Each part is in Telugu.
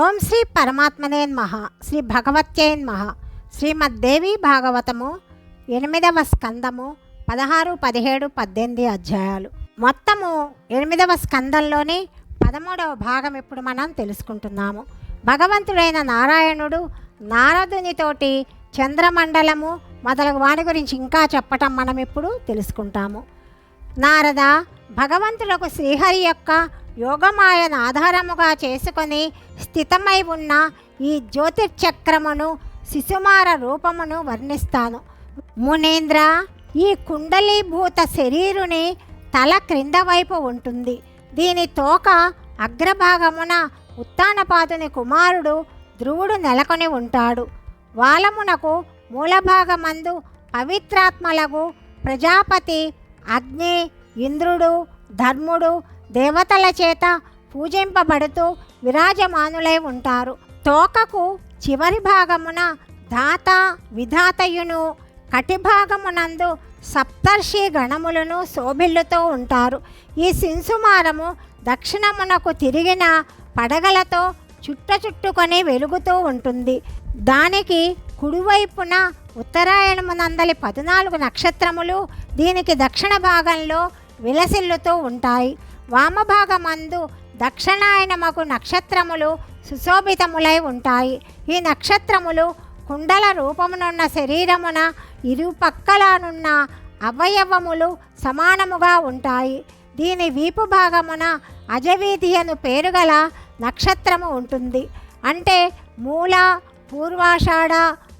ఓం శ్రీ పరమాత్మనే మహ శ్రీ భగవత్యే మహ శ్రీమద్దేవి భాగవతము ఎనిమిదవ స్కందము పదహారు పదిహేడు పద్దెనిమిది అధ్యాయాలు. మొత్తము ఎనిమిదవ స్కందంలోని పదమూడవ భాగం ఇప్పుడు మనం తెలుసుకుంటున్నాము. భగవంతుడైన నారాయణుడు నారదునితోటి చంద్రమండలము మొదలగు వాని గురించి ఇంకా చెప్పటం మనం ఇప్పుడు తెలుసుకుంటాము. నారద భగవంతులకు శ్రీహరి యొక్క యోగమాయను ఆధారముగా చేసుకొని స్థితమై ఉన్న ఈ జ్యోతిర్చక్రమును శిశుమార రూపమును వర్ణిస్తాను. మునేంద్ర ఈ కుండలీభూత శరీరుని తల క్రింద వైపు ఉంటుంది. దీని తోక అగ్రభాగమున ఉత్తానపాదుని కుమారుడు ధ్రువుడు నెలకొని ఉంటాడు. వాలమునకు మూలభాగమందు పవిత్రాత్మలకు ప్రజాపతి అగ్ని ఇంద్రుడు ధర్ముడు దేవతల చేత పూజింపబడుతూ విరాజమానులై ఉంటారు. తోకకు చివరి భాగమున దాత విధాతయును కటిభాగమునందు సప్తర్షి గణములను శోభిల్లుతూ ఉంటారు. ఈ శింసుమారము దక్షిణమునకు తిరిగిన పడగలతో చుట్ట చుట్టుకొని వెలుగుతూ ఉంటుంది. దానికి కుడివైపున ఉత్తరాయణమునందలి పద్నాలుగు నక్షత్రములు దీనికి దక్షిణ భాగంలో విలసిల్లుతూ ఉంటాయి. వామభాగమందు దక్షిణాయనమకు నక్షత్రములు సుశోభితములై ఉంటాయి. ఈ నక్షత్రములు కుండల రూపమునున్న శరీరమున ఇరుపక్కలనున్న అవయవములు సమానముగా ఉంటాయి. దీని వీపు భాగమున అజవీధి అను పేరుగల నక్షత్రము ఉంటుంది. అంటే మూల పూర్వాషాఢ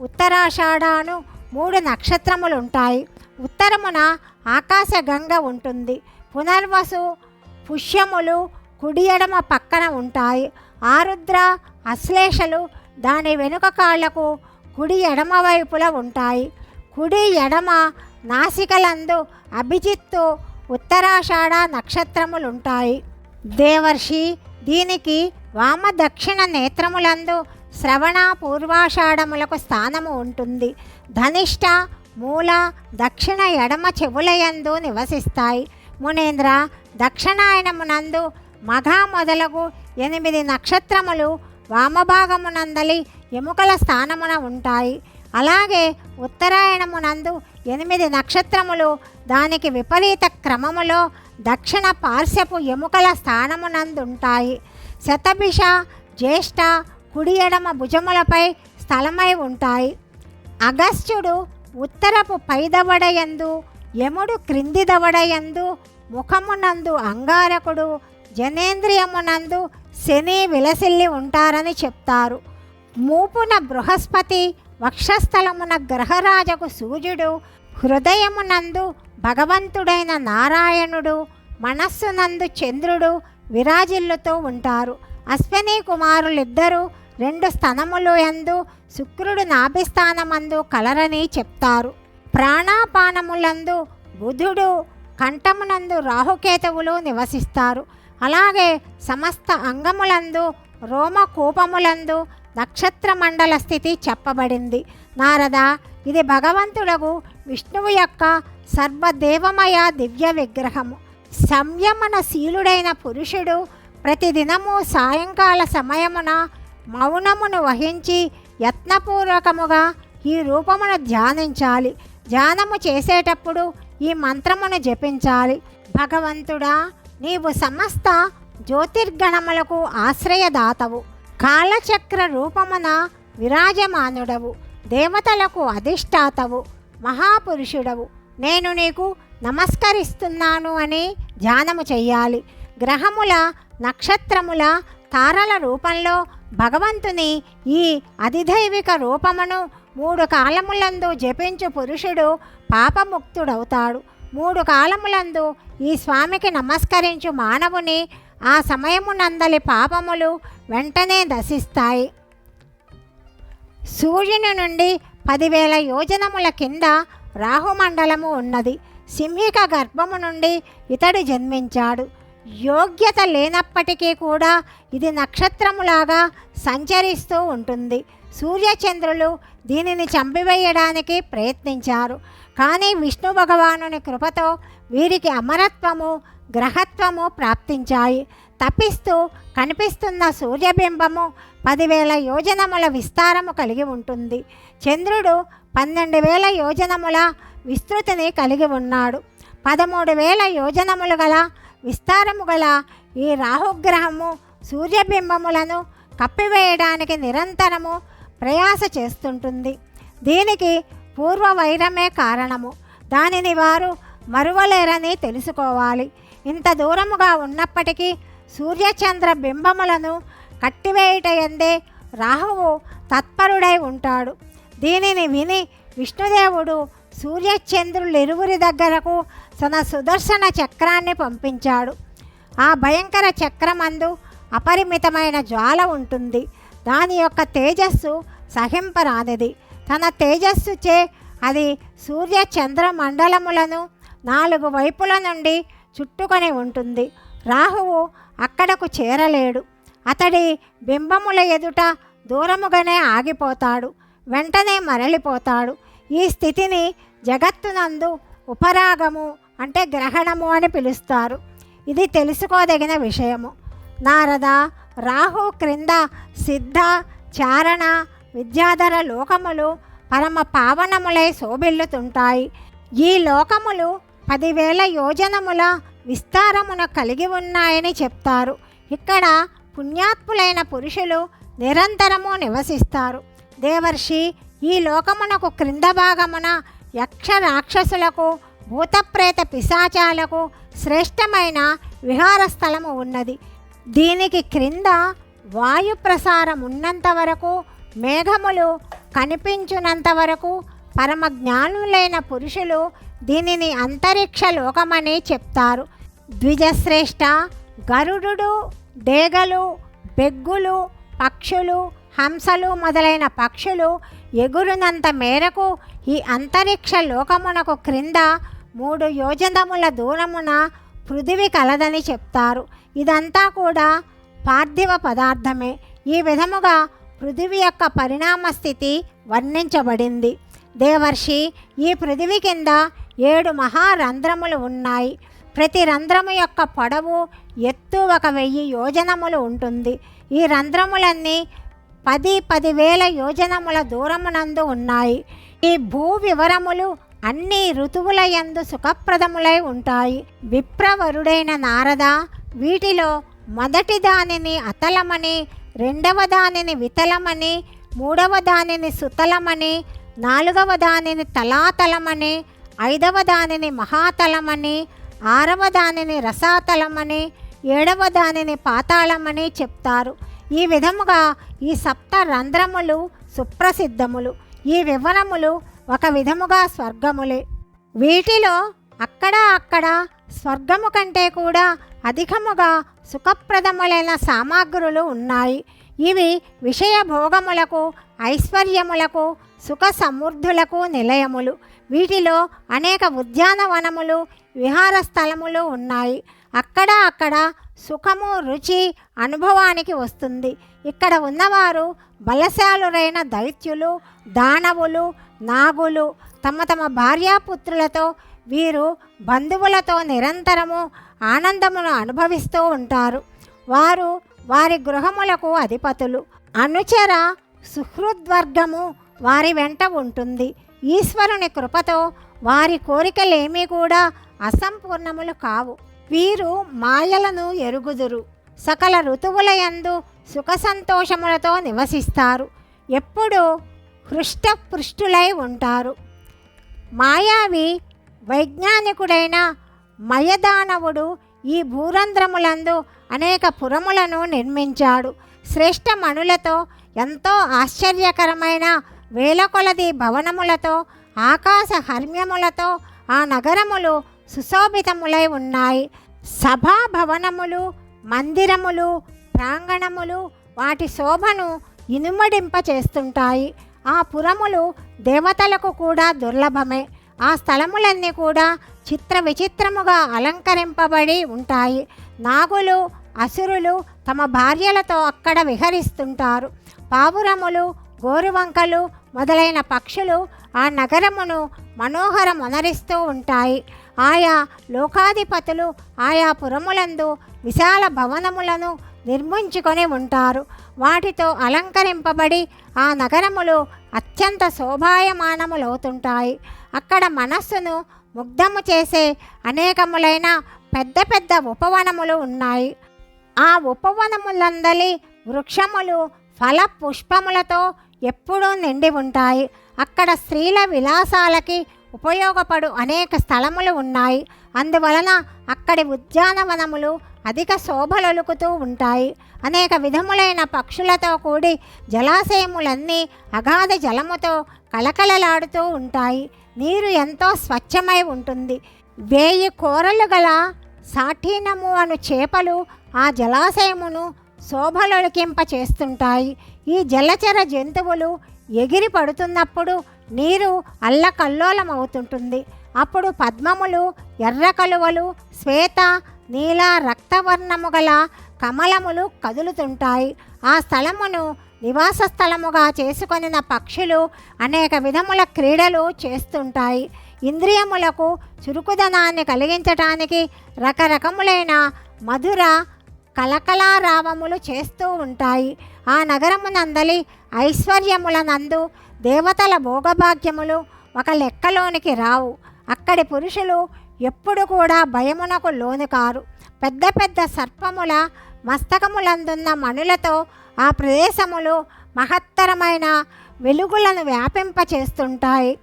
ఉత్తరాషాఢ అను మూడు నక్షత్రములు ఉంటాయి ఉత్తరమున ఆకాశగంగ ఉంటుంది. పునర్వసు పుష్యములు కుడి ఎడమ పక్కన ఉంటాయి. ఆరుద్ర అశ్లేషలు దాని వెనుక కాళ్ళకు కుడి ఎడమ వైపుల ఉంటాయి. కుడి ఎడమ నాసికలందు అభిజిత్తు ఉత్తరాషాఢ నక్షత్రములుంటాయి. దేవర్షి దీనికి వామ దక్షిణ నేత్రములందు శ్రవణ పూర్వాషాఢములకు స్థానము ఉంటుంది. ధనిష్ట మూల దక్షిణ ఎడమ చెవులయందు నివసిస్తాయి. మునేంద్ర దక్షిణాయనమునందు మఘ మొదలగు ఎనిమిది నక్షత్రములు వామభాగమునందలి ఎముకల స్థానమున ఉంటాయి. అలాగే ఉత్తరాయణమునందు ఎనిమిది నక్షత్రములు దానికి విపరీత క్రమములో దక్షిణ పార్శ్వపు ఎముకల స్థానమునందుంటాయి. శతభిష జ్యేష్ఠ కుడి ఎడమ భుజములపై స్థలమై ఉంటాయి. అగస్త్యుడు ఉత్తరపు పైదవడయందు యముడు క్రింది దవడయందు ముఖమునందు అంగారకుడు జనేంద్రియమునందు శని విలసిల్లి ఉంటారని చెప్తారు. మూపున బృహస్పతి వక్షస్థలమున గ్రహరాజకు సూర్యుడు హృదయమునందు భగవంతుడైన నారాయణుడు మనస్సునందు చంద్రుడు విరాజిల్లుతూ ఉంటారు. అశ్విని కుమారులిద్దరూ రెండు స్థనములు యందు శుక్రుడు నాభిస్థానమందు కలరని చెప్తారు. ప్రాణాపానములందు బుధుడు కంఠమునందు రాహుకేతువులు నివసిస్తారు. అలాగే సమస్త అంగములందు రోమకూపములందు నక్షత్ర మండల స్థితి చెప్పబడింది. నారద ఇది భగవంతుడగు విష్ణువు యొక్క సర్వదేవమయ దివ్య విగ్రహము. సంయమనశీలుడైన పురుషుడు ప్రతిదినము సాయంకాల సమయమున మౌనమును వహించి యత్నపూర్వకముగా ఈ రూపమును ధ్యానించాలి. ధ్యానము చేసేటప్పుడు ఈ మంత్రమును జపించాలి. భగవంతుడా నీవు సమస్త జ్యోతిర్గణములకు ఆశ్రయదాతవు. కాలచక్ర రూపమున విరాజమానుడవు. దేవతలకు అధిష్టాతవు. మహాపురుషుడవు. నేను నీకు నమస్కరిస్తున్నాను అని ధ్యానము చెయ్యాలి. గ్రహముల నక్షత్రముల తారల రూపంలో భగవంతుని ఈ అధిదైవిక రూపమును మూడు కాలములందు జపించు పురుషుడు పాపముక్తుడవుతాడు. మూడు కాలములందు ఈ స్వామికి నమస్కరించు మానవుని ఆ సమయమునందలి పాపములు వెంటనే దశిస్తాయి. సూర్యుని నుండి పదివేల యోజనముల కింద రాహుమండలము ఉన్నది. సింహిక గర్భము నుండి ఇతడు జన్మించాడు. యోగ్యత లేనప్పటికీ కూడా ఇది నక్షత్రములాగా సంచరిస్తూ ఉంటుంది. సూర్యచంద్రులు దీనిని చంపివేయడానికి ప్రయత్నించారు. కానీ విష్ణు భగవానుని కృపతో వీరికి అమరత్వము గ్రహత్వము ప్రాప్తించాయి. తప్పిస్తూ కనిపిస్తున్న సూర్యబింబము పదివేల యోజనముల విస్తారము కలిగి ఉంటుంది. చంద్రుడు పన్నెండు వేల యోజనముల విస్తృతిని కలిగి ఉన్నాడు. పదమూడు వేల యోజనములు గల విస్తారము గల ఈ రాహుగ్రహము సూర్యబింబములను కప్పివేయడానికి నిరంతరము ప్రయాస చేస్తుంటుంది. దీనికి పూర్వ వైరమే కారణము. దానిని వారు మరువలేరని తెలుసుకోవాలి. ఇంత దూరముగా ఉన్నప్పటికీ సూర్యచంద్ర బింబములను కట్టివేయుట ఎందే రాహువు తత్పరుడై ఉంటాడు. దీనిని విని విష్ణుదేవుడు సూర్యచంద్రులిరువురి దగ్గరకు తన సుదర్శన చక్రాన్ని పంపించాడు. ఆ భయంకర చక్రమందు అపరిమితమైన జ్వాల ఉంటుంది. దాని యొక్క తేజస్సు సహింపరానిది. తన తేజస్సుచే అది సూర్య చంద్ర మండలములను నాలుగు వైపుల నుండి చుట్టుకొని ఉంటుంది. రాహువు అక్కడకు చేరలేడు. అతడి బింబముల ఎదుట దూరముగానే ఆగిపోతాడు. వెంటనే మరలిపోతాడు. ఈ స్థితిని జగత్తునందు ఉపరాగము అంటే గ్రహణము అని పిలుస్తారు. ఇది తెలుసుకోదగిన విషయము. నారద రాహు క్రింద సిద్ధ చారణ విద్యాధర లోకములు పరమ పావనములై శోభిల్లుతుంటాయి. ఈ లోకములు పదివేల యోజనముల విస్తారమున కలిగి ఉన్నాయని చెప్తారు. ఇక్కడ పుణ్యాత్ములైన పురుషులు నిరంతరము నివసిస్తారు. దేవర్షి ఈ లోకమునకు క్రింద భాగమున యక్ష రాక్షసులకు భూతప్రేత పిశాచాలకు శ్రేష్టమైన విహార స్థలము ఉన్నది. దీనికి క్రింద వాయు ప్రసారం ఉన్నంత వరకు మేఘములు కనిపించినంత వరకు పరమ జ్ఞానులైన పురుషులు దీనిని అంతరిక్ష లోకమని చెప్తారు. ద్విజశ్రేష్ఠ గరుడు డేగలు బెగ్గులు పక్షులు హంసలు మొదలైన పక్షులు ఎగురునంత మేరకు ఈ అంతరిక్ష లోకమునకు క్రింద మూడు యోజనముల దూరమున పృథివి కలదని చెప్తారు. ఇదంతా కూడా పార్థివ పదార్థమే. ఈ విధముగా పృథివి యొక్క పరిణామ స్థితి వర్ణించబడింది. దేవర్షి ఈ పృథివీ కింద ఏడు మహారంధ్రములు ఉన్నాయి. ప్రతి రంధ్రము యొక్క పొడవు ఎత్తు ఒక వెయ్యి యోజనములు ఉంటుంది. ఈ రంధ్రములన్నీ పది పదివేల యోజనముల దూరమునందు ఉన్నాయి. ఈ భూ వివరములు అన్ని ఋతువుల యందు సుఖప్రదములై ఉంటాయి. విప్రవరుడైన నారద వీటిలో మొదటి దానిని అతలమని రెండవ దానిని వితలమని మూడవ దానిని సుతలమని నాలుగవ దానిని తలాతలమని ఐదవ దానిని మహాతలమని ఆరవ దానిని రసాతలమని ఏడవ దానిని పాతాళమని చెప్తారు. ఈ విధముగా ఈ సప్త రంధ్రములు సుప్రసిద్ధములు. ఈ వివరములు ఒక విధముగా స్వర్గములే. వీటిలో అక్కడ అక్కడ స్వర్గము కంటే కూడా అధికముగా సుఖప్రదములైన సామాగ్రులు ఉన్నాయి. ఇవి విషయ భోగములకు ఐశ్వర్యములకు సుఖ సమృద్ధులకు నిలయములు. వీటిలో అనేక ఉద్యానవనములు విహార స్థలములు ఉన్నాయి. అక్కడ అక్కడ సుఖము రుచి అనుభవానికి వస్తుంది. ఇక్కడ ఉన్నవారు బలశాలురైన దైత్యులు దానవులు నాగులు తమ తమ భార్యాపుత్రులతో వీరు బంధువులతో నిరంతరము ఆనందమును అనుభవిస్తూ ఉంటారు. వారు వారి గృహములకు అధిపతులు. అనుచర సుహృద్వర్గము వారి వెంట ఉంటుంది. ఈశ్వరుని కృపతో వారి కోరికలేమీ కూడా అసంపూర్ణములు కావు. వీరు మాయలను ఎరుగుదురు. సకల ఋతువులయందు సుఖ సంతోషములతో నివసిస్తారు. ఎప్పుడూ హృష్టపృష్ఠులై ఉంటారు. మాయావి వైజ్ఞానికుడైన మయదానవుడు ఈ భూరంధ్రములందు అనేక పురములను నిర్మించాడు. శ్రేష్ఠ మణులతో ఎంతో ఆశ్చర్యకరమైన వేల కొలది భవనములతో ఆకాశ హర్మ్యములతో ఆ నగరములు సుశోభితములై ఉన్నాయి. సభా భవనములు మందిరములు ప్రాంగణములు వాటి శోభను ఇనుమడింప చేస్తుంటాయి ఆ పురములు దేవతలకు కూడా దుర్లభమే. ఆ స్థలములన్నీ కూడా చిత్ర విచిత్రముగా అలంకరింపబడి ఉంటాయి. నాగులు అసురులు తమ భార్యలతో అక్కడ విహరిస్తుంటారు. పావురములు గోరువంకలు మొదలైన పక్షులు ఆ నగరమును మనోహరమొనరిస్తూ ఉంటాయి. ఆయా లోకాధిపతులు ఆయా పురములందు విశాల భవనములను నిర్మించుకొని ఉంటారు. వాటితో అలంకరింపబడి ఆ నగరములు అత్యంత శోభాయమానములవుతుంటాయి అక్కడ మనస్సును ముగ్ధము చేసే అనేకములైన పెద్ద పెద్ద ఉపవనములు ఉన్నాయి. ఆ ఉపవనములందలి వృక్షములు ఫల పుష్పములతో ఎప్పుడూ నిండి ఉంటాయి. అక్కడ స్త్రీల విలాసాలకి ఉపయోగపడు అనేక స్థలములు ఉన్నాయి. అందువలన అక్కడి ఉద్యానవనములు అధిక శోభలొలుకుతూ ఉంటాయి. అనేక విధములైన పక్షులతో కూడి జలాశయములన్నీ అగాధ జలముతో కళకళలాడుతూ ఉంటాయి. నీరు ఎంతో స్వచ్ఛమై ఉంటుంది. వేయి కూరలు గల సాఠీనము అను చేపలు ఆ జలాశయమును శోభలొలికింప చేస్తుంటాయి. ఈ జలచర జంతువులు ఎగిరి పడుతున్నప్పుడు నీరు అల్లకల్లోలమవుతుంటుంది. అప్పుడు పద్మములు ఎర్ర కలువలు శ్వేత నీల రక్తవర్ణము గల కమలములు కదులుతుంటాయి. ఆ స్థలమును నివాస స్థలముగా చేసుకొనిన పక్షులు అనేక విధముల క్రీడలు చేస్తుంటాయి. ఇంద్రియములకు చురుకుదనాన్ని కలిగించటానికి రకరకములైన మధుర కలకలారావములు చేస్తూ ఉంటాయి. ఆ నగరమునందలి ఐశ్వర్యముల నందు దేవతల భోగభాగ్యములు ఒక లెక్కలోనికి రావు. అక్కడి పురుషులు ఎప్పుడు కూడా భయమునకు లోను కారు పెద్ద పెద్ద సర్పముల మస్తకములందున్న మణులతో ఆ ప్రదేశములు మహత్తరమైన వెలుగులను వ్యాపింపచేస్తుంటాయి.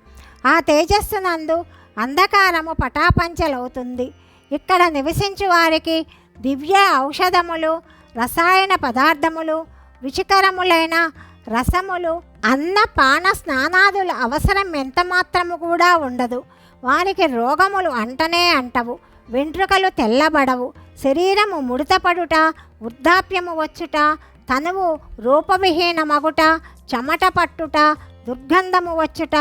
ఆ తేజస్సునందు అంధకారము పటాపంచలవుతుంది. ఇక్కడ నివసించు వారికి దివ్య ఔషధములు రసాయన పదార్థములు రుచికరములైన రసములు అన్న పాన స్నానాదుల అవసరం ఎంత మాత్రము కూడా ఉండదు. వారికి రోగములు అంటనే అంటవు. వెంట్రుకలు తెల్లబడవు. శరీరము ముడతపడుట వృద్ధాప్యము వచ్చుట తనువు రూపవిహీనమగుట చెమట పట్టుట దుర్గంధము వచ్చుట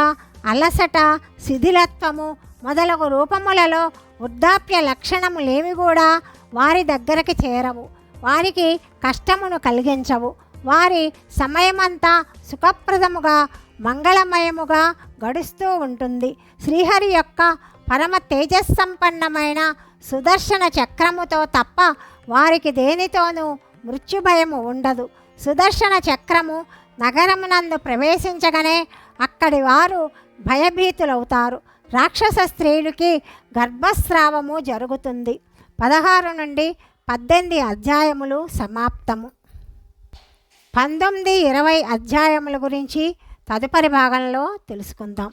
అలసట శిథిలత్వము మొదలగు రూపములలో వృద్ధాప్య లక్షణములేమి కూడా వారి దగ్గరికి చేరవు. వారికి కష్టమును కలిగించవు. వారి సమయమంతా సుఖప్రదముగా మంగళమయముగా గడుస్తూ ఉంటుంది. శ్రీహరి యొక్క పరమ తేజస్సంపన్నమైన సుదర్శన చక్రముతో తప్ప వారికి దేనితోనూ మృత్యుభయము ఉండదు. సుదర్శన చక్రము నగరమునందు ప్రవేశించగానే అక్కడి వారు భయభీతులవుతారు. రాక్షస స్త్రీలకి గర్భస్రావము జరుగుతుంది. పదహారు నుండి పద్దెనిమిది అధ్యాయములు సమాప్తము. పంతొమ్మిది ఇరవై అధ్యాయముల గురించి తదుపరి భాగంలో తెలుసుకుందాం.